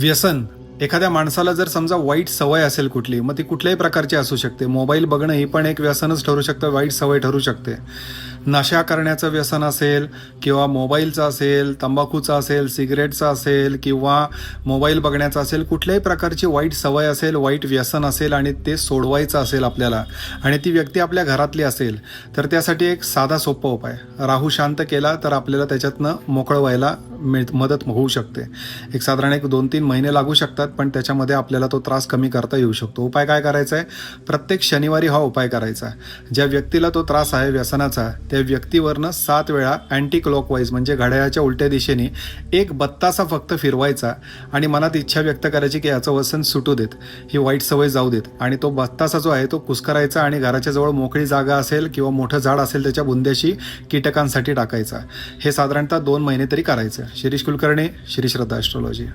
व्यसन. एखाद्या माणसाला जर समजा वाईट सवय असेल कुठली मग ती कुठल्याही प्रकारची असू शकते. मोबाईल बघणं ही पण एक व्यसनच ठरू शकतं वाईट सवय ठरू शकते. नशा करण्याचं व्यसन असेल किंवा मोबाईलचं असेल तंबाखूचं असेल सिगरेटचं असेल किंवा मोबाईल बघण्याचं असेल कुठल्याही प्रकारची वाईट सवय असेल वाईट व्यसन असेल आणि ते सोडवायचं असेल आपल्याला आणि ती व्यक्ती आपल्या घरातली असेल तर त्यासाठी एक साधा सोपा उपाय. राहू शांत केला तर आपल्याला त्याच्यातनं मोकळं व्हायला मिळ मदत होऊ शकते. एक साधारण एक दोन तीन महिने लागू शकतात पण त्याच्यामध्ये आपल्याला तो त्रास कमी करता येऊ शकतो. उपाय काय करायचा आहे? प्रत्येक शनिवारी हा उपाय करायचा आहे. ज्या व्यक्तीला तो त्रास आहे व्यसनाचा त्या व्यक्तीवरनं सात वेळा अँटी क्लॉकवाईज म्हणजे घड्याळाच्या उलट्या दिशेने एक बत्तासा फक्त फिरवायचा आणि मनात इच्छा व्यक्त करायची की याचं वसन सुटू देत ही वाईट सवय जाऊ देत. आणि तो बत्तासा जो आहे तो कुस्करायचा आणि घराच्या जवळ मोकळी जागा असेल किंवा मोठं झाड असेल त्याच्या बुंद्याशी कीटकांसाठी टाकायचा. हे साधारणतः दोन महिने तरी करायचं. शिरीष कुलकर्णी श्री श्रद्धा ॲस्ट्रॉलॉजी